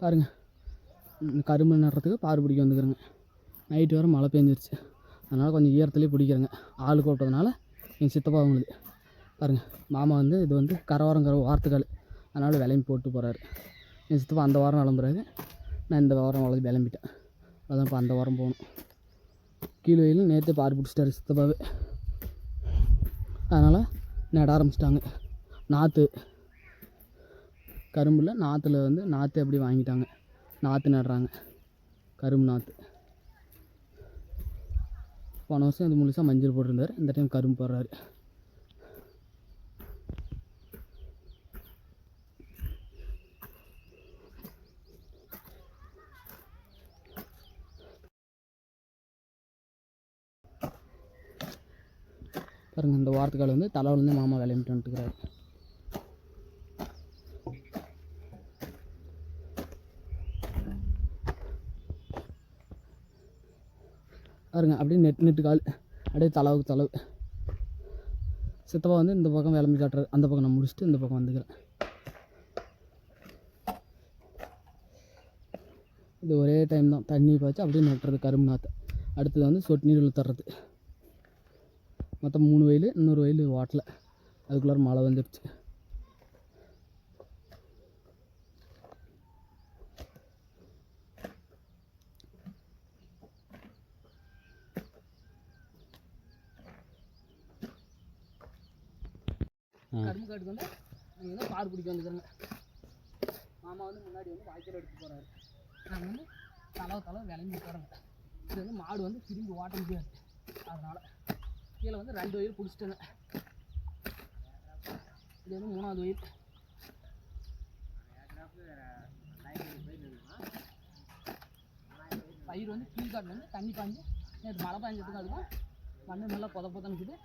பாருங்கள் கரும்பு நடுறதுக்கு பார் பிடிக்க வந்துக்கிறேங்க. நைட்டு வர மழை பெஞ்சிருச்சு. அதனால் கொஞ்சம் ஈரத்துலேயே பிடிக்கிறேங்க. ஆள் கூப்பிட்டதுனால எங்கள் சித்தப்பா அவங்களுக்கு. பாருங்கள் மாமா வந்து இது வந்து கரவாரம் வார்த்தைக்கால். அதனால் விளம்பி போட்டு போகிறாரு என் சித்தப்பா அந்த வாரம் விளம்புறாரு நான் இந்த வாரம் வளர்ந்து விளம்பிட்டேன். அதான் இப்போ அந்த வாரம் போகணும். கீழே வெயில் நேற்று பார் பிடிச்சிட்டாரு சித்தப்பாவே. அதனால் நட ஆரம்பிச்சிட்டாங்க. நாற்று கரும்பில் நாற்றுல வந்து நாற்று அப்படி வாங்கிட்டாங்க. நாற்று நடுறாங்க. கரும்பு நாற்று போன வருஷம் இது முழுசாக மஞ்சள் போட்டிருந்தாரு. இந்த டைம் கரும்பு போடுறாரு. பாருங்கள் இந்த வாரத்துக்கால வந்து தலைவலேருந்து மாமா விளையாண்டு வந்துட்டுக்கிறாரு பாருங்க அப்படியே நெட் நெட்டு கால் அப்படியே தளவுக்கு தளவு. சித்தப்பா வந்து இந்த பக்கம் விளம்பி காட்டுறாரு. அந்த பக்கம் நான் முடிச்சுட்டு இந்த பக்கம் வந்துக்கிறேன். இது ஒரே டைம் தான். தண்ணி பாய்ச்சி அப்படியே நட்டுறது கரும்பு நாற்று அடுத்தது வந்து சொட்டு நீர் தர்றது. மொத்தம் மூணு வயல் இன்னொரு வயல் வாட்டில். அதுக்குள்ளார மழை வந்துடுச்சு கரும்பு காட்டுக்கு வந்து நீங்கள் வந்து பார் பிடிக்க வந்துக்கிறேங்க மாமா வந்து முன்னாடி வந்து வாய்க்கால் எடுத்து போகிறாரு நாங்கள் வந்து தளவு தளவு விளைஞ்சி போகிறோங்க இது வந்து மாடு வந்து திரும்பி ஓட்ட முடியாது அதனால் கீழே வந்து ரெண்டு வயல் பிடிச்சிட்டேங்க. இது வந்து மூணாவது வயல் பயிர் வந்து கீழ்காட்டில் வந்து தண்ணி பாஞ்சு நேற்று மழை பாஞ்சதுக்கு அதுக்கும் மண்ணு நல்லா புத புதன்னு இருக்குது.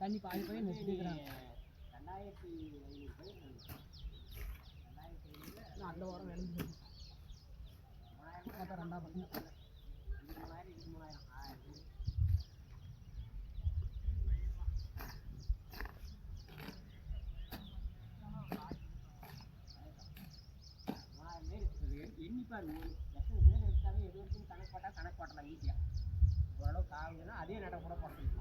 தண்ணி பாஞ்சு போய் நெட்டிட்டு இருக்கிறாங்க இன்னும் அந்த வாரம் விளைஞ்சு மொத்தம் ரெண்டாம் பசங்க எண்ணிப்பார் எத்தனை பேர் இருக்காங்க எது வரைக்கும் கணக்கு போட்டால் கணக்கு போட்டலாம் ஈஸியாக ஓரளவுக்கு ஆகுதுன்னா அதே நட கூட போட்டுக்கலாம்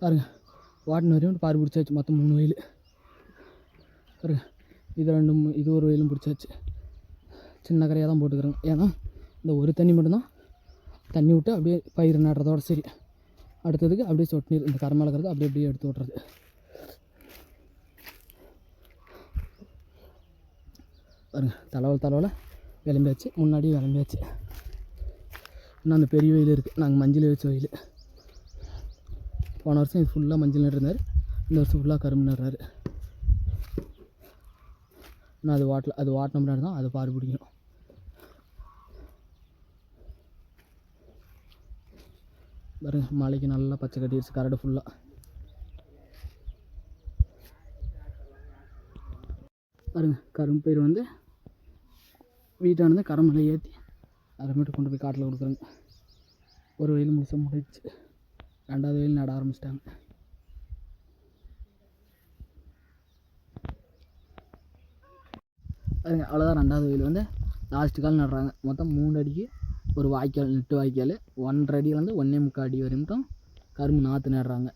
பாருங்க. வாட்டின வரையும் பாரு பிடிச்சாச்சு மொத்தம் மூணு வயல். பாருங்க இது ரெண்டும் இது ஒரு வயலும் பிடிச்சாச்சு. சின்ன கரையாக தான் போட்டுக்கிறேங்க ஏன்னா இந்த ஒரு தண்ணி மட்டும்தான். தண்ணி விட்டு அப்படியே பயிர் நடுறதோட சரி. அடுத்ததுக்கு அப்படியே சொட்டு நீர் இந்த கரை இருக்கிறது அப்படியே அப்படியே எடுத்து விட்றது பாருங்க தலைவல் தலைவல விளம்பியாச்சு. முன்னாடி விளம்பியாச்சு. இன்னும் அந்த பெரிய வயல் இருக்குது நாங்கள் மஞ்சள் வச்ச வயல். போன வருஷம் இது ஃபுல்லாக மஞ்சள் நட்டுருந்தார் இந்த வருஷம் ஃபுல்லாக கரும்பு நடுறாரு. இன்னும் அது வாட்டில் அது வாட்டின முன்னாடி தான் அது பாரு பிடிக்கணும் பாருங்க மலைக்கு நல்லா பச்சை கட்டிடுச்சு கரடு ஃபுல்லாக பாருங்க கரும்பு பயிர் வந்து வீட்டானது கரம்பலை ஏற்றி அப்புறமேட்டு கொண்டு போய் காட்டில் கொடுக்குறேங்க. ஒரு வெயில் முழுசாக முடிச்சு ரெண்டாவது வெயில் நட ஆரம்பிச்சிட்டாங்க. அதுங்க அவ்வளோதான் ரெண்டாவது வெயில் வந்து லாஸ்ட்டு கால் நடுறாங்க. மொத்தம் மூணு அடிக்கு ஒரு வாய்க்கால் நெட்டு வாய்க்கால். ஒன்றரை அடியிலேருந்து ஒன்றே முக்கால் அடி வரைக்கும் கரும்பு நாற்று நடுறாங்க.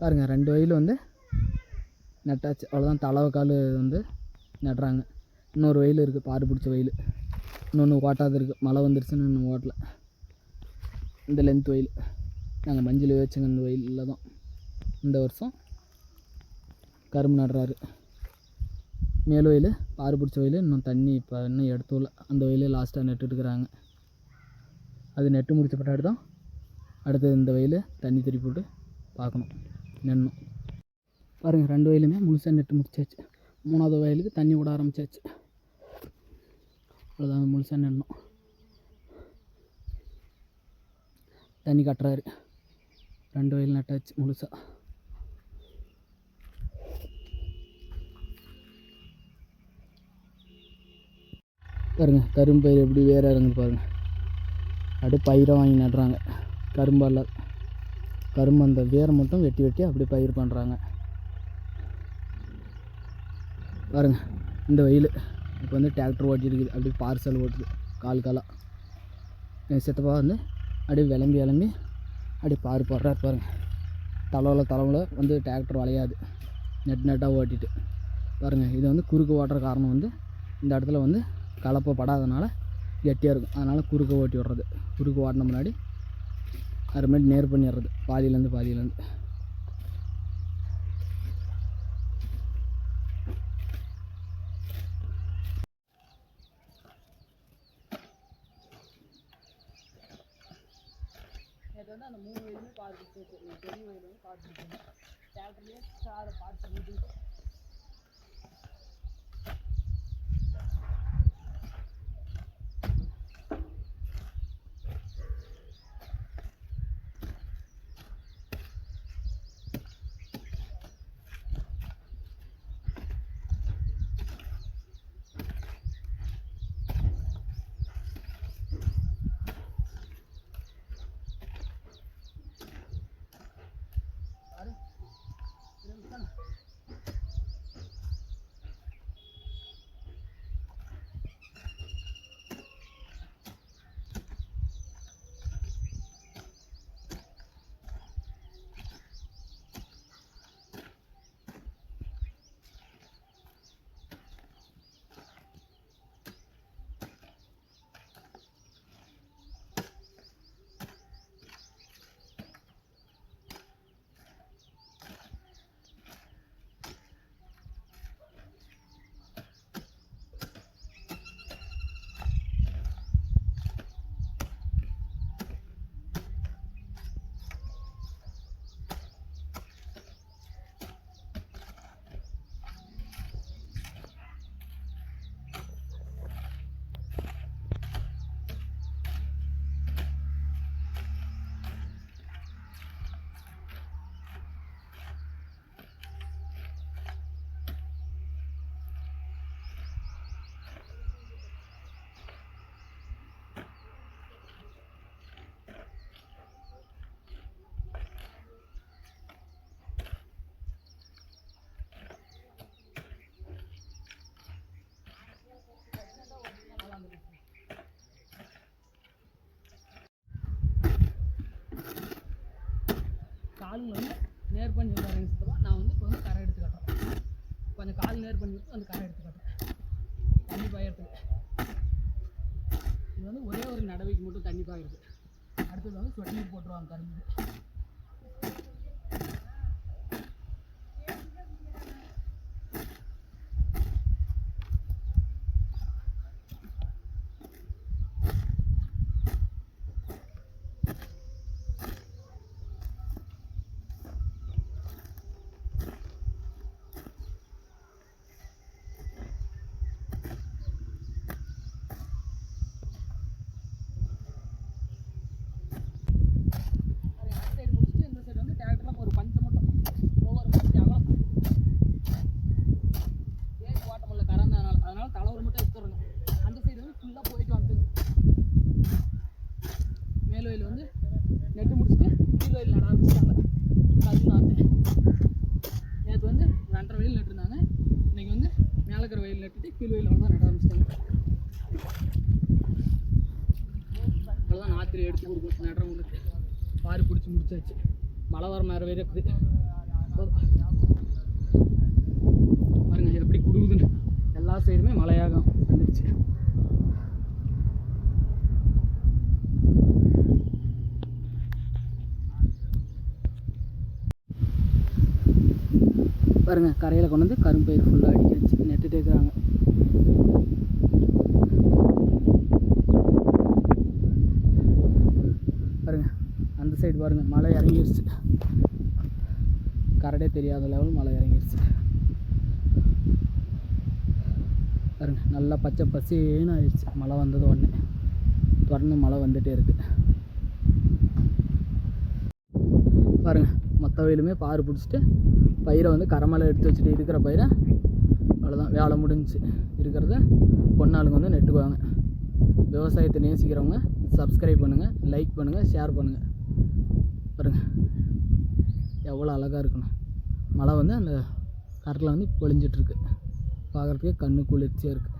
பாருங்கள் ரெண்டு வயல் வந்து நட்டாச்சு. அவ்வளோதான் தளவு கால் வந்து நடுறாங்க. இன்னொரு வயல் இருக்குது பாரு பிடிச்ச வயல். இன்னொன்று ஓட்டாது இருக்குது மழை வந்துருச்சுன்னு இன்னும் ஓட்டல. இந்த லென்த் வயல். நாங்கள் மஞ்சள் வச்சுங்க இந்த வயலில் தான் இந்த வருஷம் கரும்பு நடுறாரு. மேல் வயல் பாரு பிடிச்ச வயல் இன்னும் தண்ணி இப்போ இன்னும் எடுத்துல அந்த வயலே லாஸ்ட்டாக நட்டுட்டுருக்குறாங்க அது நெட்டு முடிச்ச பின்னாடி தான் அடுத்தது இந்த வயல் தண்ணி திருப்பி போட்டு பார்க்கணும். நின்னும். பாருங்கள் ரெண்டு வயலுமே முழுசாக நெட்டு முடிச்சாச்சு. மூணாவது வயலுக்கு தண்ணி விட ஆரம்பிச்சாச்சு. அவ்வளோதான் முழுசாக நின்னோம் தண்ணி கட்டுறாரு. ரெண்டு வயல் நட்டாச்சு முழுசாக பாருங்க கரும்பயிர் எப்படி வேற இறங்குது பாருங்க. அப்படியே பயிரை வாங்கி நடுறாங்க. கரும்பால் கரும்பு அந்த வேரை மட்டும் வெட்டி வெட்டி அப்படியே பயிர் பண்ணுறாங்க பாருங்க இந்த வெயில். இப்போ வந்து டிராக்டர் ஓட்டிருக்குது அப்படியே பார்சல் ஓட்டுது. கால் காலாக என் சித்தப்பா வந்து அப்படியே விளம்பி விளம்பி அப்படியே பாரு போடுறாரு பாருங்கள் தலைவில் தலைவில் வந்து டிராக்டர் வளையாது. நெட் நெட்டாக ஓட்டிட்டு. பாருங்கள் இது வந்து குறுக்கு ஓட்டுற காரணம் வந்து இந்த இடத்துல வந்து கலப்பை படாதனால கெட்டியாக இருக்கும். அதனால் குறுக்க ஓட்டி விட்றது. குறுக்கு ஓட்டின முன்னாடி அப்புறமேட்டு நேர் பண்ணிடுறது. பாதியிலேருந்து பாதியிலேருந்து. நேற்று வந்து அந்த மூணு வயலுமே பார்த்துட்டு பெரிய வயல் வந்து பார்த்து டிராக்டர்லேயே சாரை பார்த்து காலுங்க வந்து நேர் பண்ணி வரேங்க சித்தப்பா நான் வந்து இப்போ வந்து கரை எடுத்து காட்டுறேன். கொஞ்சம் கால் நேர் பண்ணி விட்டு அந்த கரை எடுத்து காட்டுறேன். தண்ணி பாயறதுக்கு. இது வந்து ஒரே ஒரு நடவைக்கு மட்டும் தண்ணி பாயுறது. அடுத்தது வந்து சொட்டு நீர் போட்டுருவாங்க கரும்பு சைடு முடிச்சுட்டு இந்த சைடு வந்து டிராக்டரில் ஒரு பஞ்சை மட்டும் ஒவ்வொரு பஞ்சு அகலம் ஏறி ஓட்ட முடியல கறந்ததுனால அதனால தலைவர் மட்டும் எடுத்துடுங்க அந்த சைடு வந்து ஃபுல்லாக போயிட்டு வந்துட்டு மேல் வயல் வந்து நெட்டு முடிச்சுட்டு கீழ் வயல் நட ஆரம்பிச்சிட்டாங்க அது நாட்டு நேற்று வந்து ரெண்டரை வயல் நட்டுருந்தாங்க இன்னைக்கு வந்து மேலே இருக்கிற வயல் நட்டுட்டு கீழ் வயல் வந்து நட ஆரம்பிச்சிட்டாங்க. அவ்வளோதான் நாற்று எடுத்து கொடுக்கும் நடுறவங்களுக்கு பாரு பிடிச்சி முடிச்சாச்சு. மழை வர மாதிரி வேறு இருக்குது. பாருங்க எப்படி குடுகுதுன்னு. எல்லா சைடுமே மழையாகும் வந்துடுச்சு பாருங்க கரையில் கொண்டு வந்து கரும்பயிர் ஃபுல்லாக அடிக்க நெட்டுட்டு இருக்கிறாங்க பாருங்க அந்த சைடு பாருங்க மழை இறங்கிருச்சு. கரடே தெரியாத லெவல் மழை இறங்கிருச்சு. பாருங்க நல்லா பச்சை பசின்னு ஆயிடுச்சு மழை வந்தது உடனே. தொடர்ந்து மழை வந்துகிட்டே இருக்குது பாருங்க மொத்த வயலுமே பாரு பிடிச்சிட்டு பயிரை வந்து கரமலை எடுத்து வச்சுட்டு இருக்கிற பயிரை அவ்வளோதான் வேலை முடிஞ்சு இருக்கிறத பொண்ணாளுங்க வந்து நெட்டுக்குவாங்க. விவசாயத்தை நேசிக்கிறவங்க சப்ஸ்கிரைப் பண்ணுங்கள் லைக் பண்ணுங்கள் ஷேர் பண்ணுங்கள் பாருங்க. எவ்வளோ அழகாக இருக்கணும். மழை வந்து அந்த கரில் வந்து பொழிஞ்சிட்ருக்கு பார்க்குறதுக்கே கண்ணு குளிர்ச்சியாக இருக்குது